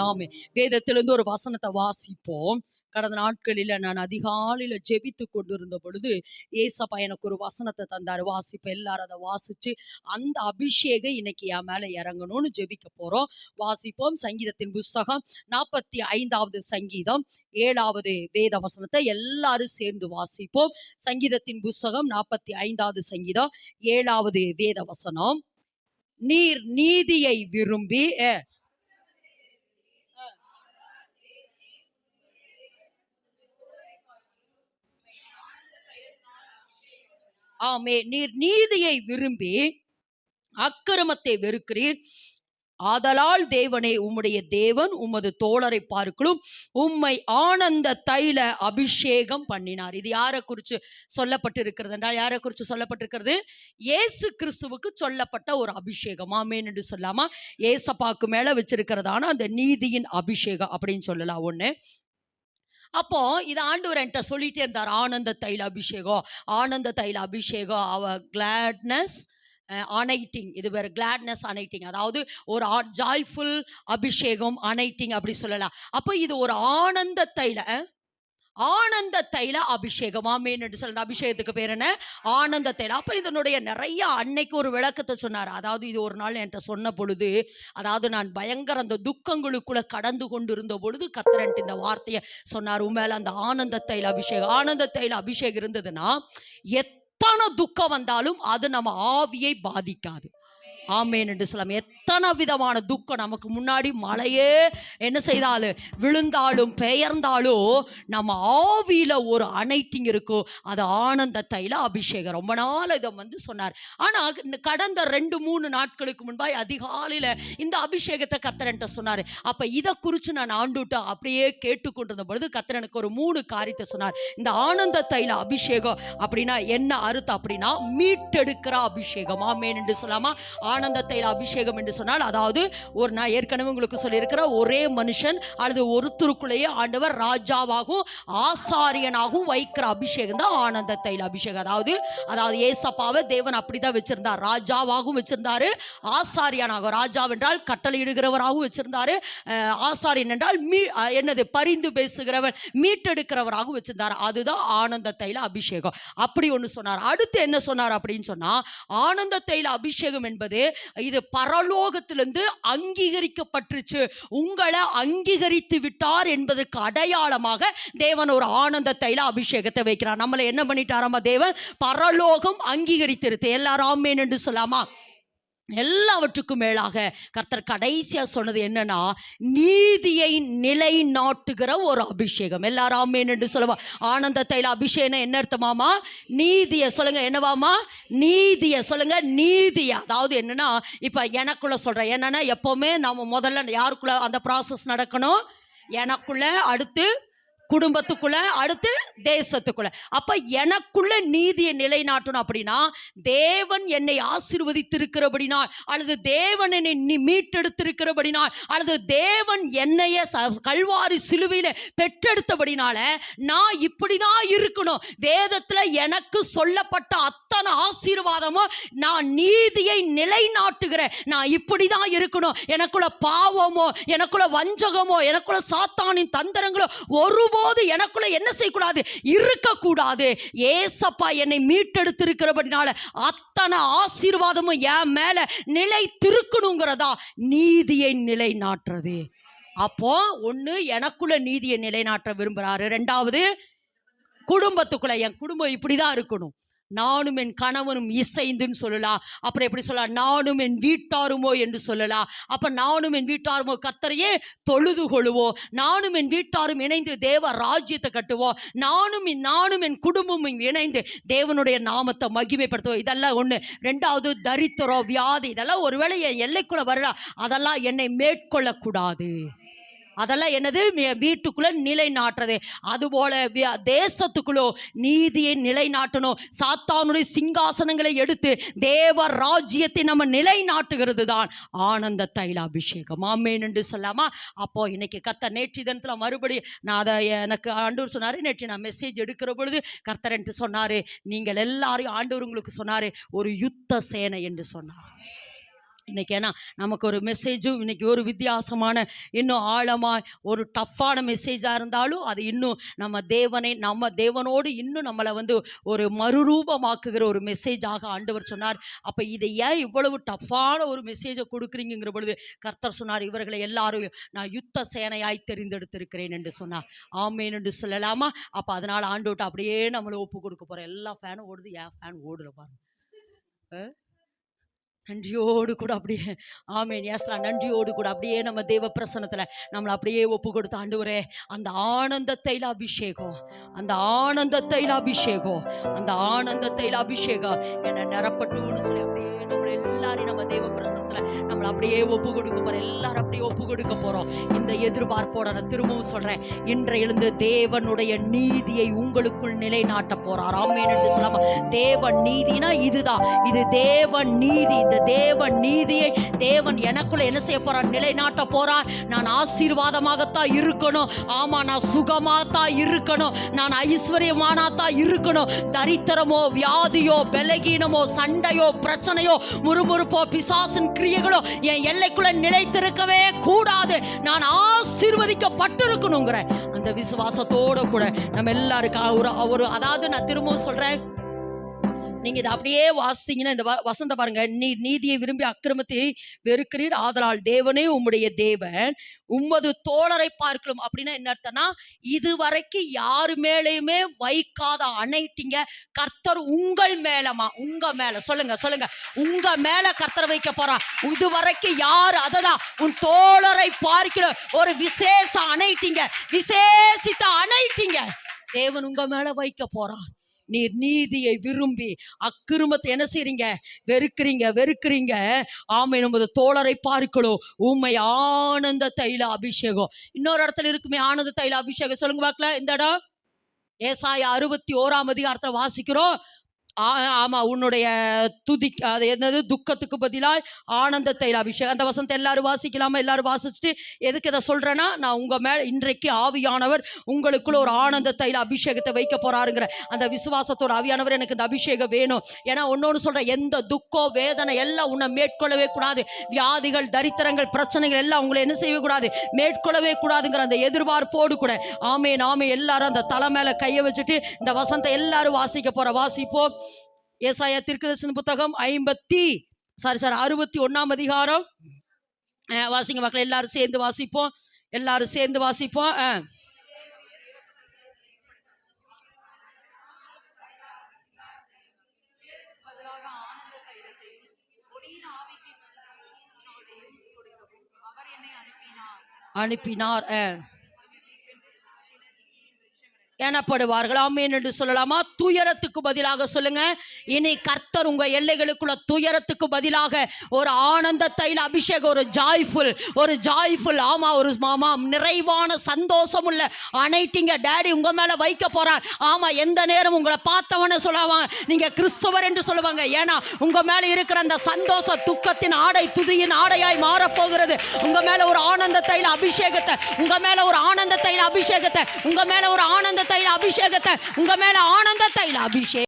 நாமே வேதத்திலிருந்து ஒரு வசனத்தை வாசிப்போம். கடந்த நாட்களில் நான் அதிகாலையில் ஜெபித்து கொண்டிருந்த பொழுது ஏசப்பா எனக்கு ஒரு வசனத்தை தந்தார். வாசிப்ப எல்லாரும் அதை வாசித்து அந்த அபிஷேகம் இன்னைக்கு என் மேலே இறங்கணும்னு ஜெபிக்க போகிறோம் வாசிப்போம். சங்கீதத்தின் புஸ்தகம் நாற்பத்தி ஐந்தாவது சங்கீதம் ஏழாவது வேத வசனத்தை எல்லாரும் சேர்ந்து வாசிப்போம். சங்கீதத்தின் புஸ்தகம் நாற்பத்தி ஐந்தாவது சங்கீதம் ஏழாவது வேத வசனம். நீர் நீதியை விரும்பி ஆமே நீர் நீதியை விரும்பி அக்கிரமத்தை வெறுக்கிறீர். ஆதலால் தேவனே உம்முடைய தேவன் உமது தோழரை பார்க்கலும் உம்மை ஆனந்த தைல அபிஷேகம் பண்ணினார். இது யாரை குறித்து சொல்லப்பட்டிருக்கிறது என்றால் யாரை குறித்து சொல்லப்பட்டிருக்கிறது? இயேசு கிறிஸ்துவுக்கு சொல்லப்பட்ட ஒரு அபிஷேகம். ஆமேன் என்று சொல்லாமா? ஏசப்பாக்கு மேலே வச்சிருக்கிறதான அந்த நீதியின் அபிஷேகம் அப்படின்னு சொல்லலாம். ஒன்று அப்போ இது ஆண்டவர் என்கிட்ட சொல்லிட்டே இருந்தார் ஆனந்த தைல அபிஷேகம் ஆனந்த தைல அபிஷேகம் அவ கிளாட்னஸ் அனைட்டிங் இது வேறு கிளாட்னஸ் அனைட்டிங் அதாவது ஒரு ஜாய்ஃபுல் அபிஷேகம் அனைட்டிங் அப்படி சொல்லலாம். அப்போ இது ஒரு ஆனந்த தைல ஆனந்த தைல அபிஷேகம். ஆமேன் என்று சொல்ல அபிஷேகத்துக்கு பேர் என்ன? ஆனந்த தைல அப்போ இதனுடைய நிறைய அன்னைக்கு ஒரு விளக்கத்தை சொன்னார். அதாவது இது ஒரு நாள் என்கிட்ட சொன்ன பொழுது அதாவது நான் பயங்கர அந்த துக்கங்களுக்குள்ள கடந்து கொண்டு இருந்த பொழுது கர்த்தரன்ட்டு இந்த வார்த்தையை சொன்னார். உண்மையில அந்த ஆனந்த தைல அபிஷேகம். ஆனந்த தைல அபிஷேகம் இருந்ததுன்னா எத்தனை துக்கம் வந்தாலும் அது நம்ம ஆவியை பாதிக்காது. ஆமேன் என்று சொல்லலாம் எத்தனை விதமான துக்கம் நமக்கு முன்னாடி மழையே என்ன செய்தாலும் விழுந்தாலும் பெயர்ந்தாலும் நம்ம ஆவியில் ஒரு அனைட்டிங் இருக்கும். அது ஆனந்த தைல அபிஷேகம் ரொம்ப நாள் இதை வந்து சொன்னார். ஆனால் கடந்த ரெண்டு மூணு நாட்களுக்கு முன்பாய் அதிகாலையில் இந்த அபிஷேகத்தை கத்தரன்ட்ட சொன்னார். அப்போ இதை குறித்து நான் ஆண்டுட்ட அப்படியே கேட்டுக்கொண்டிருந்த பொழுது கத்தரனுக்கு ஒரு மூணு காரியத்தை சொன்னார். இந்த ஆனந்த தைல அபிஷேகம் அப்படின்னா என்ன அர்த்தம் அப்படின்னா மீட்டெடுக்கிற அபிஷேகம். ஆமேன் என்று சொல்லாமா? ஆனந்த அபிஷேகம் என்று சொன்னால் அதாவது ஒரு நான் ஏற்கனவே உங்களுக்கு சொல்லியிருக்கிற ஒரே மனுஷன் அல்லது ஒருத்தருக்குள்ளேயே ஆண்டவர் ராஜாவாகவும் ஆசாரியனாகவும் வைக்கிற அபிஷேகம் தான் ஆனந்த தைல அபிஷேகம். அதாவது அதாவது ஏசப்பாவை தேவன் அப்படி தான் வச்சிருந்தார். ராஜாவாகவும் வச்சிருந்தாரு ஆசாரியனாக ராஜாவென்றால் கட்டளையிடுகிறவராகவும் வச்சிருந்தாரு ஆசாரியன் என்றால் மீ என்னது பரிந்து பேசுகிறவர் மீட்டெடுக்கிறவராகவும் வச்சிருந்தார். அதுதான் ஆனந்த தைல அபிஷேகம். அப்படி ஒன்று சொன்னார். அடுத்து என்ன சொன்னார் அப்படின்னு சொன்னால் ஆனந்த தைல அபிஷேகம் என்பது இது பரலோகத்திலிருந்து அங்கீகரிக்கப்பட்டுருச்சு. உங்களை அங்கீகரித்து விட்டார் என்பதற்கு அடையாளமாக தேவன் ஒரு ஆனந்த தைல அபிஷேகத்தை வைக்கிறார். நம்மளை என்ன பண்ணிட்டாராமா தேவன்? பரலோகம் அங்கீகரித்திருத்து. எல்லாரும் ஆமேன் என்று சொல்லாமா? எல்லாவற்றுக்கும் மேலாக கர்த்தர் கடைசியாக சொன்னது என்னன்னா நீதியை நிலை நாட்டுகிற ஒரு அபிஷேகம். எல்லாரும் ஆமேன் என்று சொல்லுவா. ஆனந்த தைல அபிஷேகம் என்ன அர்த்தமாமா நீதியை சொல்லுங்க. என்னவாமா நீதியை சொல்லுங்க. நீதியை. அதாவது என்னன்னா இப்போ எனக்குள்ள சொல்கிறேன் என்னன்னா எப்போவுமே நம்ம முதல்ல யாருக்குள்ள அந்த ப்ராசஸ் நடக்கணும்? எனக்குள்ள அடுத்து குடும்பத்துக்குள்ள அடுத்து தேசத்துக்குள்ள. அப்ப எனக்குள்ள நீதியை நிலைநாட்டணும் அப்படின்னா தேவன் என்னை ஆசிர்வதித்திருக்கிறபடினால் அல்லது தேவன் என்னை மீட்டெடுத்திருக்கிறபடினால் அல்லது தேவன் என்னைய ச- கல்வாரி சிலுவையில பெற்றெடுத்தபடினால நான் இப்படிதான் இருக்கணும். வேதத்துல எனக்கு சொல்லப்பட்ட அத்தனை ஆசீர்வாதமும் நான் நீதியை நிலைநாட்டுகிறேன். நான் இப்படிதான் இருக்கணும். எனக்குள்ள பாவமோ எனக்குள்ள வஞ்சகமோ எனக்குள்ள சாத்தானின் தந்திரங்களோ ஒரு ஒருபோது எனக்குள்ள என்ன செய்யக்கூடாது? இருக்கக்கூடாது. ஏசப்பா என்னை மீட்டெடுத்திருக்கிறபடினால அத்தனை ஆசீர்வாதமும் என் மேல நிலை திருக்கணுங்கிறதா நீதியை நிலைநாட்டுறது. அப்போ ஒன்று எனக்குள்ள நீதியை நிலைநாட்ட விரும்புகிறாரு ரெண்டாவது குடும்பத்துக்குள்ள என் குடும்பம் இப்படி தான் இருக்கணும். நானும் என் கணவனும் இசைந்துன்னு சொல்லலாம் அப்புறம் எப்படி சொல்லலாம்? நானும் என் வீட்டாருமோ என்று சொல்லலாம் அப்ப நானும் என் வீட்டாருமோ கத்தரையே தொழுது கொள்ளுவோம். நானும் என் வீட்டாரும் இணைந்து தேவ ராஜ்யத்தை கட்டுவோம். நானும் என்- நானும் என் குடும்பமும் இணைந்து தேவனுடைய நாமத்தை மகிமைப்படுத்துவோம். இதெல்லாம் ஒன்று ரெண்டாவது தரித்திரம் வியாதி. இதெல்லாம் ஒருவேளை என் எல்லைக்குள்ள வரலாம் அதெல்லாம் என்னை மேற்கொள்ளக்கூடாது. அதெல்லாம் என்னது? வீட்டுக்குள்ளே வீட்டுக்குள்ள நிலைநாட்டுறது. அதுபோல வி- தேசத்துக்குள்ளோ நீதியை நிலைநாட்டணும். சாத்தானுடைய சிங்காசனங்களை எடுத்து தேவ ராஜ்யத்தை நம்ம நிலைநாட்டுகிறது தான் ஆனந்த தைல அபிஷேகம் ஆமேன் என்று சொல்லாமா? அப்போ இன்னைக்கு கத்த நேற்று தினத்தில் மறுபடி நான் அதை எனக்கு ஆண்டூர் சொன்னார். நேற்று நான் மெசேஜ் எடுக்கிற பொழுது கர்த்தர் என்று சொன்னார். நீங்கள் எல்லாரையும் ஆண்டவர் உங்களுக்கு சொன்னார். ஒரு யுத்த சேனை என்று சொன்னார். இன்னைக்கு ஏன்னா நமக்கு ஒரு மெசேஜும் இன்னைக்கு ஒரு வித்தியாசமான இன்னும் ஆழமாக ஒரு டஃப்பான மெசேஜாக இருந்தாலும் அது இன்னும் நம்ம தேவனை நம்ம தேவனோடு இன்னும் நம்மளை வந்து ஒரு மறுரூபமாக்குகிற ஒரு மெசேஜாக ஆண்டவர் சொன்னார். அப்போ இதை ஏன் இவ்வளவு டஃப்பான ஒரு மெசேஜை கொடுக்குறீங்கிற பொழுது கர்த்தர் சொன்னார் இவர்களை எல்லாரும் நான் யுத்த சேனையாய் தெரிந்தெடுத்திருக்கிறேன் என்று சொன்னார். ஆமேன் என்று சொல்லலாமா? அப்போ அதனால் ஆண்டு விட்டு அப்படியே நம்மளை ஒப்பு கொடுக்க போகிறோம் எல்லா ஃபேனும் ஓடுது ஏன் ஃபேன் ஓடுற பாருங்க. நன்றியோடு கூட அப்படியே ஆமேன் ஏசலா நன்றியோடு கூட அப்படியே நம்ம தேவ பிரசனத்தில் நம்மளை அப்படியே ஒப்பு கொடுத்து ஆண்டவரே அந்த ஆனந்த தைல அபிஷேகம் அந்த ஆனந்த தைல அபிஷேகம் அந்த ஆனந்த தைல அபிஷேகம். என்னை நிரப்பட்டுன்னு சொல்லி அப்படியே நம்மளை எல்லாரையும் நம்ம தேவ பிரசனத்தில் நம்மளை அப்படியே ஒப்பு கொடுக்க போகிறோம் எல்லாரும் அப்படியே ஒப்பு கொடுக்க போகிறோம் இந்த எதிர்பார்ப்போட நான் திரும்பவும் சொல்கிறேன் இன்றையிலிருந்து எழுந்து தேவனுடைய நீதியை உங்களுக்குள் நிலைநாட்ட போகிறார் ஆமேன் என்று சொல்லாமல் தேவன் நீதினா இதுதான். இது தேவன் நீதி. இந்த தேவன் நீதியை தேவன் எனக்குள்ள என்ன செய்ய போறார்? நிலைநாட்ட போறார். நான் ஆசீர்வாதமாகத்தான் இருக்கணும். ஆமா நான் சுகமாகத்தான் இருக்கணும். நான் ஐஸ்வர்யமானா தான் இருக்கணும். தரித்திரமோ வியாதியோ பலகீனமோ சண்டையோ பிரச்சனையோ முறுமுறுப்போ பிசாசின் கிரியைகளோ என் எல்லைக்குள்ள நிலைத்திருக்கவே கூடாது. நான் ஆசீர்வதிக்கப்பட்டிருக்கணுங்கிற அந்த விசுவாசத்தோட கூட நம்ம எல்லாருக்கும் ஒரு ஒரு அதாவது நான் திரும்பவும் சொல்றேன். நீங்க இதை அப்படியே வாசித்தீங்கன்னா இந்த வ- வசந்த பாருங்க. நீ நீதியை விரும்பி அக்கிரமத்தை வெறுக்கிறீர். ஆதலால் தேவனே உம்முடைய தேவன். உம்மது தோழரை பார்க்கலாம். அப்படின்னா என்ன அர்த்தம்னா இது வரைக்கும் யாரு மேலேயுமே வைக்காத அணைட்டிங்க கர்த்தர் உங்கள் மேலமா? உங்க மேல. சொல்லுங்க சொல்லுங்க. உங்க மேல கர்த்தர் வைக்க போறான் இதுவரைக்கும் யார் அததான் உன் தோழரை பார்க்கிற ஒரு விசேஷ அணைட்டிங்க விசேஷித்த அணைட்டிங்க தேவன் உங்க மேல வைக்க போறான் நீர் நீதியை விரும்பி அக்கிருமத்தை என்ன செய்றீங்க? வெறுக்கிறீங்க வெறுக்கிறீங்க. ஆமை நமது தோழரை பார்க்கணும் உண்மை ஆனந்த தைல அபிஷேகம். இன்னொரு இடத்துல இருக்குமே ஆனந்த தைல அபிஷேகம். சொல்லுங்க பார்க்கல இந்த இடம்? ஏசாயா அறுபத்தி ஓராம் அதிகாரத்தில் வாசிக்கிறோம். ஆ ஆமா உன்னுடைய துதி அது என்னது? துக்கத்துக்கு பதிலாக ஆனந்தத்தை அபிஷேகம். அந்த வசனத்தை எல்லாரும் வாசிக்கலாமா? எல்லாரும் வாசிச்சுட்டு எதுக்கு இதை சொல்றேன்னா நான் உங்க மேல இன்றைக்கு ஆவியானவர் உங்களுக்குள்ள ஒரு ஆனந்த அபிஷேகத்தை வைக்க போறாருங்கிற அந்த விசுவாசத்தோட ஆவியானவர் எனக்கு இந்த அபிஷேகம் வேணும். ஏன்னா ஒன்னொன்று சொல்றேன் எந்த துக்கம் வேதனை எல்லாம் உன்னை மேற்கொள்ளவே கூடாது. வியாதிகள் தரித்திரங்கள் பிரச்சனைகள் எல்லாம் உங்களை என்ன செய்யக்கூடாது மேற்கொள்ளவே கூடாதுங்கிற அந்த எதிர்பார்ப்போடு கூட ஆமே நாமே எல்லாரும் அந்த தலை மேல கையை வச்சுட்டு இந்த வசந்தை எல்லாரும் வாசிக்க போற வாசிப்போம். ஏசாயா திருக்கதர்சன புத்தகம் ஐம்பத்தி சாரி சாரி அறுபத்தி ஒண்ணாம் அதிகாரம். வாசிங்க மக்கள் எல்லாரும் சேர்ந்து வாசிப்போம். எல்லாரும் சேர்ந்து வாசிப்போம். அஹ். பதிலாக எனப்படுவார்கள் ஆமீன் என்று சொல்லலாமா? துயரத்துக்கு பதிலாக சொல்லுங்க. இனி கர்த்தர் உங்க எல்லைகளுக்குள்ள துயரத்துக்கு பதிலாக ஒரு ஆனந்த தைல அபிஷேகம் ஒரு ஜாய்ஃபுல் ஒரு ஜாய்ஃபுல் ஆமா ஒரு மாமா நிறைவான சந்தோஷம் உள்ள அனைட்டிங்க டேடி உங்க மேல வைக்க போறார். ஆமா எந்த நேரம் உங்களை பார்த்தவன சொல்லுவாங்க நீங்க கிறிஸ்துவர் என்று சொல்லுவாங்க. ஏன்னா உங்க மேல இருக்கிற அந்த சந்தோஷ துக்கத்தின் ஆடை துதியின் ஆடையாய் மாறப்போகிறது. உங்க மேல ஒரு ஆனந்த தைல அபிஷேகத்தை உங்க மேல ஒரு ஆனந்த தைல அபிஷேகத்தை உங்க மேல ஒரு ஆனந்த தைல அபிஷேகத்தை உங்க மேல ஆனந்த தைல அபிஷேகம்